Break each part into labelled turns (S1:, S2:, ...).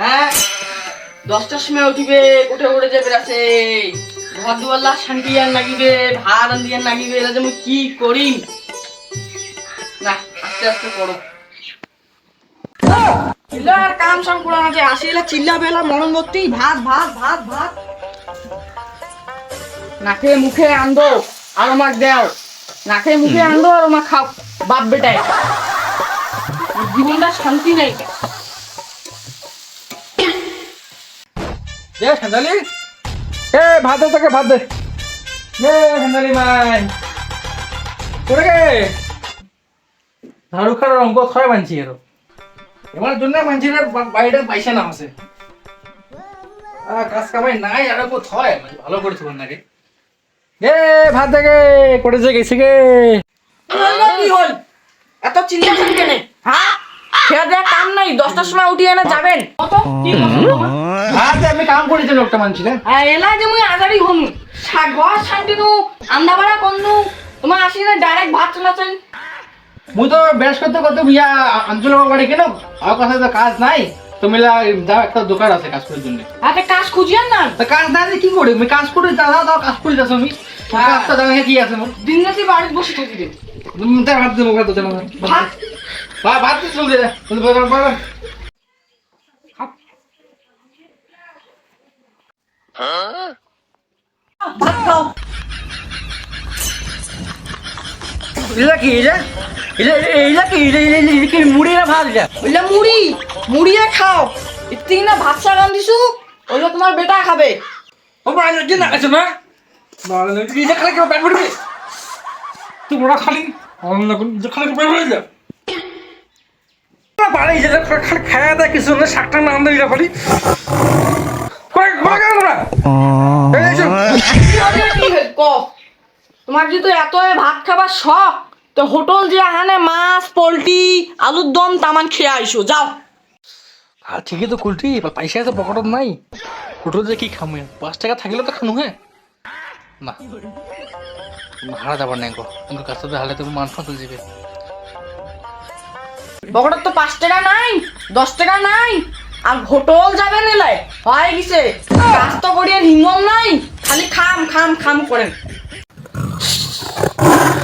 S1: হ্যাঁ? দশটার সময় উঠিবে কোঠে কোঠে যে বেড়াছে ঘর দুয়াল্লা শান্তি আর লাগিবে ভাত রান্ধিয়ার লাগিবে এটা যে মুই কি করিম না, আস্তে আস্তে করো। চিল্লার কাম সাম করা আছে আসিলা চিল্লা বেলা মরণ ভর্তি ভাত ভাত ভাত ভাত। নাকে মুখে আন্দো আর আমাক দেও। নাকে মুখে আন্দো আর আমাক খাও বাপ বেটায় জীবনটা শান্তি নেই।
S2: এ সান্দালি এ ভাত দে তোকে ভাত দে। এ সান্দালি মাই করে গে? ঝাড়ু খাড়ার অঙ্ক থয় মানছি এর। এবার জন্য মানছি না বাইরে পয়সা না আছে। কাজ কামাই নাই আর মানে ভালো করে না রে। এ ভাত গে করেছে গেছে গে।
S1: কি হল? এত কেন? হ্যাঁ? খেয়ে কাম নাই দশটার সময় উঠিয়ে এনে যাবেন। কত কি কথা তোমার?
S2: আমি কাম করেছি লোকটা মানছি
S1: আর এলা যে মুই আজারি হম। ঘর শান্তি নু করনু তোমার আসি না ডাইরেক্ট ভাত চলাছেন
S2: মুই তো বেশ করতে করতে বিয়া আঞ্চল বাড়ি কেন আমার কাছে তো কাজ নাই। তুমি যাও একটা দোকান আছে কাজ করার জন্য।
S1: হাতে কাজ খুঁজিয়েন না?
S2: তা কাজ না কি করি? আমি কাজ করে দাদা দাও কাজ করে যাচ্ছ আমি।
S1: হ্যাঁ।
S2: কাজটা জানা কি আছে মোর।
S1: দিন রাতে বাড়িতে বসে থাকিবে
S2: তুমি তার ভাত দেবো তো জানা
S1: ভাত?
S2: ভাত ভাত দিয়ে চল দে
S1: ভাত খাও
S2: এটা কি এটা কি এটা এটা কি মুড়ি না ভাত এটা
S1: বললে মুড়ি মুড়িয়ে খাও। ইতি না ভাত চা রান্ধিছু? ওগুলো তোমার বেটা খাবে।
S2: ও মা এটা না আছে না বাবা এটা খালি কেউ ব্যাট পড়বে তুই খালি। অন্য কোন যে খালি ব্যাট পড়ে যা বাড়ি যেটা খালি খায়া দেয় কিছু না শাকটা এটা তোমরা? এই যে
S1: কি হয়েছে, ক তোমার যেহেতু এত ভাত খাবার শখ তো হোটেল যে আহানে মাছ পোলট্রি আলুর দম তামান খেয়ে আইসো যাও।
S2: আর ঠিকই তো কুলটি পয়সা তো পকেটত নাই। হোটেল যে কি খামু পাঁচ টাকা থাকলে তো খানু হ্যাঁ না হারা যাবার নাই গো। কিন্তু কাছে তো হালে তো মান ফাঁস যাবে।
S1: বকটার তো পাঁচ টাকা নাই দশ টাকা নাই আর হোটেল যাবে নিলে হয় গেছে। কাজ তো করিয়ে হিমন নাই খালি খাম খাম খাম করেন।
S2: হ্যাঁ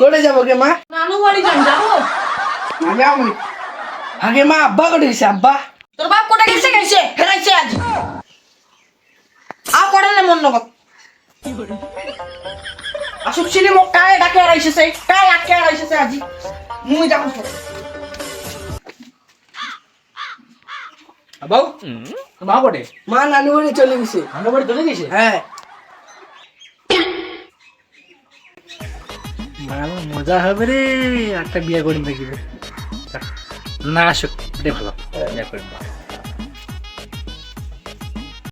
S3: করে যাব গে মা?
S1: নানু বাড়ি যান যাব।
S3: আমি আমি আগে মা আব্বা করে গেছে আব্বা?
S1: তোর বাপ কোটা গেছে? গেছে হেরাইছে আজ। আও করে না মন নগদ আসুক ছিলি মোক কায় ডাকে হারাইছে কায় আটকে হারাইছে আজি। মুই যাব
S2: বাবু মা বটে
S3: মা নানু বাড়ি চলে গেছে।
S2: আমরা বাড়ি চলে গেছে?
S3: হ্যাঁ
S2: মজা হবে রে একটা বিয়ে করি দেখিবে না আসুক ভালো বিয়ে